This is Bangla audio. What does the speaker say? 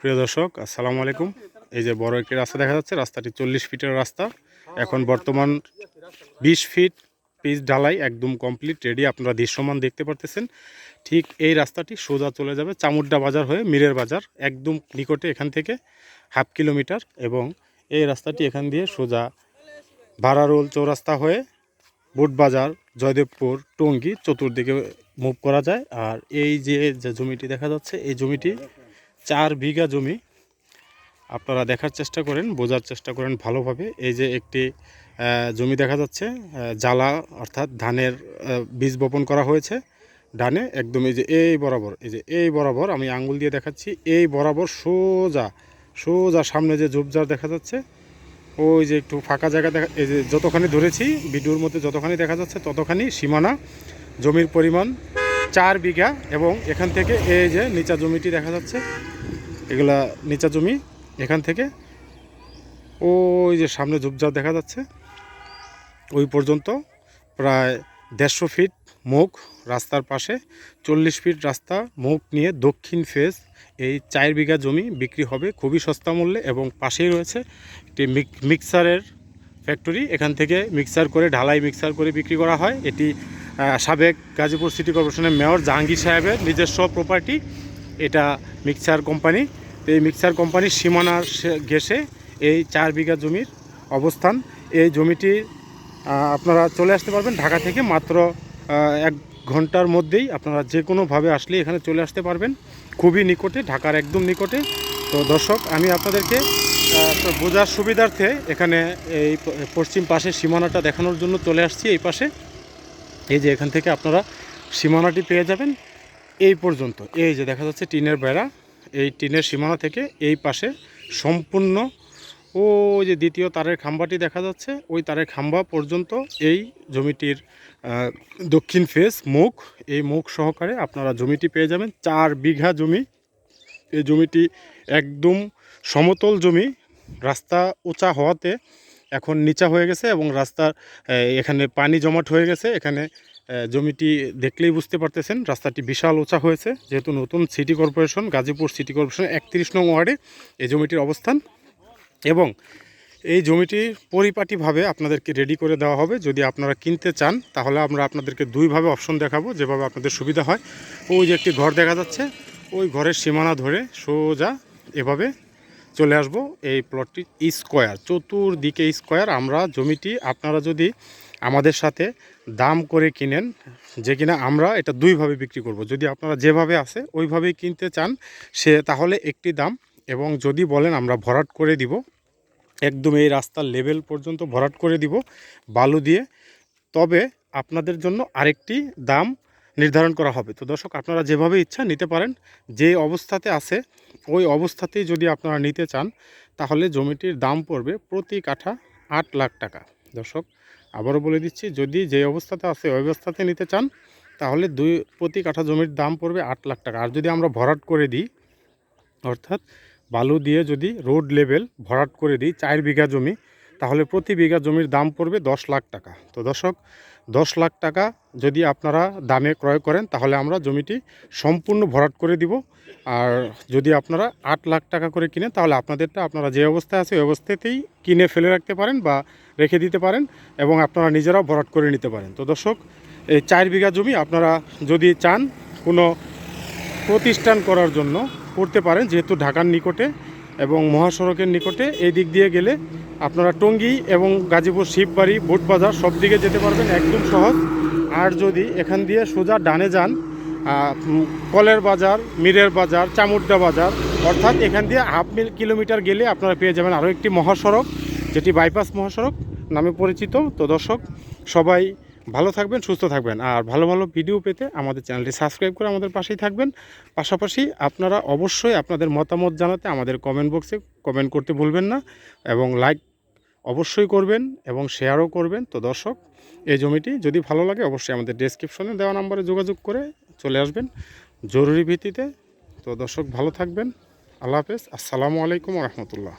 প্রিয় দর্শক, আসসালামু আলাইকুম। এই যে বড় একটি রাস্তা দেখা যাচ্ছে, রাস্তাটি চল্লিশ ফিটের রাস্তা। এখন বর্তমান বিশ ফিট পিচ ঢালাই একদম কমপ্লিট রেডি আপনারা দৃশ্যমান দেখতে পারতেছেন। ঠিক এই রাস্তাটি সোজা চলে যাবে চামুড্ডা বাজার হয়ে মিরের বাজার, একদম নিকটে এখান থেকে হাফ কিলোমিটার এবং এই রাস্তাটি এখান দিয়ে সোজা ভাড়ারোল চৌরাস্তা হয়ে বুটবাজার জয়দেবপুর, টঙ্গী চতুর্দিকে মুভ করা যায়। আর এই যে জমিটি দেখা যাচ্ছে, এই জমিটি চার বিঘা জমি আপনারা দেখার চেষ্টা করেন, বোঝার চেষ্টা করেন ভালোভাবে। এই যে একটি জমি দেখা যাচ্ছে জ্বালা অর্থাৎ ধানের বীজ বপন করা হয়েছে ডানে, একদম এই যে এই বরাবর, এই যে এই বরাবর, আমি আঙ্গুল দিয়ে দেখাচ্ছি, এই বরাবর সোজা সোজা সামনে যে ঝোপঝাড় দেখা যাচ্ছে, ওই যে একটু ফাঁকা জায়গা দেখা, এই যে যতখানি ধরেছি, ভিডিওর মধ্যে যতখানি দেখা যাচ্ছে, ততখানি সীমানা, জমির পরিমাণ চার বিঘা এবং এখান থেকে এই যে নিচা জমিটি দেখা যাচ্ছে এগুলা নিচা জমি, এখান থেকে। ওই যে সামনে ঝোপঝাড় দেখা যাচ্ছে। ওই পর্যন্ত প্রায় দেড়শো ফিট মুখ রাস্তার পাশে, চল্লিশ ফিট রাস্তা মুখ নিয়ে দক্ষিণ ফেজ এই চার বিঘা জমি বিক্রি হবে খুবই সস্তা মূল্যে এবং পাশেই রয়েছে একটি মিক- মিক্সারের ফ্যাক্টরি। এখান থেকে মিক্সার করে, ঢালাই মিক্সার করে বিক্রি করা হয়। এটি সাবেক গাজীপুর সিটি কর্পোরেশনের মেয়র জাহাঙ্গীর সাহেবের নিজস্ব প্রপার্টি। এটা মিক্সার কোম্পানি। তো এই মিক্সার কোম্পানির সীমানার সে- ঘেঁষে এই চার বিঘা জমির অবস্থান। এই জমিটি আপনারা চলে আসতে পারবেন ঢাকা থেকে মাত্র এক ঘণ্টার মধ্যেই আপনারা যে কোনোভাবে আসলে এখানে চলে আসতে পারবেন। খুবই নিকটে, ঢাকার একদম নিকটে। তো দর্শক, আমি আপনাদেরকে বোঝার সুবিধার্থে এখানে এই পশ্চিম পাশে সীমানাটা দেখানোর জন্য চলে আসছি এই পাশে। এই যে এখান থেকে আপনারা সীমানাটি পেয়ে যাবেন। এই পর্যন্ত। এই যে দেখা যাচ্ছে টিনের বেড়া, এই টিনের সীমানা থেকে এই পাশে সম্পূর্ণ ও যে দ্বিতীয় তারের খাম্বাটি দেখা যাচ্ছে, ওই তারের খাম্বা পর্যন্ত এই জমিটির দক্ষিণ ফেস মুখ, এই মুখ সহকারে আপনারা জমিটি পেয়ে যাবেন। চার বিঘা জমি। এই জমিটি একদম সমতল জমি। রাস্তা উঁচা হওয়াতে এখন নিচা হয়ে গেছে এবং রাস্তার এখানে পানি জমাট হয়ে গেছে। এখানে জমিটি দেখলেই বুঝতে পারতেছেন, রাস্তাটি বিশাল উঁচা হয়েছে। যেহেতু নতুন city corporation, Gazipur city corporation একত্রিশ নং ওয়ার্ডে এই জমিটির অবস্থান এবং এই জমিটি পরিপাটিভাবে আপনাদেরকে রেডি করে দেওয়া হবে। যদি আপনারা কিনতে চান, তাহলে আমরা আপনাদেরকে দুইভাবে অপশন দেখাবো, যেভাবে আপনাদের সুবিধা হয়। ওই যে একটি ঘর দেখা যাচ্ছে, ওই ঘরের সীমানা ধরে সোজা এভাবে চলে আসব এই প্লটটি স্কোয়ার চতুর্দিকে স্কোয়ার আমরা জমিটি আপনারা যদি আমাদের সাথে দাম করে কিনেন, যে কিনা আমরা এটা দুইভাবে বিক্রি করব। যদি আপনারা যেভাবে আছে, ওইভাবেই কিনতে চান, সে তাহলে একটি দাম এবং যদি বলেন আমরা ভরাট করে দিব, একদম এই রাস্তার লেভেল পর্যন্ত ভরাট করে দিব, বালু দিয়ে, তবে আপনাদের জন্য আরেকটি দাম নির্ধারণ করা হবে। তো দর্শক, আপনারা যেভাবে ইচ্ছা নিতে পারেন, যে অবস্থাতে আছে, ওই অবস্থাতেই যদি আপনারা নিতে চান, তাহলে জমিটির দাম পড়বে প্রতি কাঠা আট লাখ টাকা। দর্শক, আবারও বলে দিচ্ছি, যদি যে অবস্থাতে আছে, ওই অবস্থাতে নিতে চান, তাহলে দুই, প্রতি কাঠা জমির দাম পড়বে আট লাখ টাকা। আর যদি আমরা ভরাট করে দিই, অর্থাৎ বালু দিয়ে যদি রোড লেভেল ভরাট করে দিই, চার বিঘা জমি, তাহলে প্রতি বিঘা জমির দাম পড়বে দশ লাখ টাকা। তো দর্শক দশ লাখ টাকা যদি আপনারা দামে ক্রয় করেন, তাহলে আমরা জমিটি সম্পূর্ণ ভরাট করে দিব। আর যদি আপনারা আট লাখ টাকা করে কিনেন, তাহলে আপনাদেরটা, আপনারা যে অবস্থায় আছে, ওই অবস্থাতেই কিনে ফেলে রাখতে পারেন বা রেখে দিতে পারেন এবং আপনারা নিজেরাও ভরাট করে নিতে পারেন। তো দর্শক, এই চার বিঘা জমি আপনারা যদি চান কোনো প্রতিষ্ঠান করার জন্য করতে পারেন, যেহেতু ঢাকার নিকটে এবং মহাসড়কের নিকটে এই দিক দিয়ে গেলে আপনারা টঙ্গী এবং গাজীপুর শিববাড়ি, বোটবাজার সব দিকে যেতে পারবেন, একদম সহজ। আর যদি এখান দিয়ে সোজা ডানে যান কলের বাজার, মিরের বাজার চামুড্ডা বাজার, অর্থাৎ এখান দিয়ে হাফ মিল কিলোমিটার গেলে আপনারা পেয়ে যাবেন আরও একটি মহাসড়ক, যেটি বাইপাস মহাসড়ক নামে পরিচিত। তো দর্শক, সবাই ভালো থাকবেন, সুস্থ থাকবেন। আর ভালো ভালো ভিডিও পেতে আমাদের চ্যানেলটি সাবস্ক্রাইব করে আমাদের পাশেই থাকবেন। পাশাপাশি আপনারা অবশ্যই আপনাদের মতামত জানাতে আমাদের কমেন্ট বক্সে কমেন্ট করতে ভুলবেন না এবং লাইক অবশ্যই করবেন এবং শেয়ারও করবেন। তো দর্শক, এই জমিটি যদি ভালো লাগে অবশ্যই আমাদের ডেসক্রিপশনে দেওয়া নাম্বারে যোগাযোগ করে চলে আসবেন জরুরি ভিত্তিতে। তো দর্শক, ভালো থাকবেন। আল্লাহ হাফেজ। আসসালামু আলাইকুম রহমতুল্লাহ।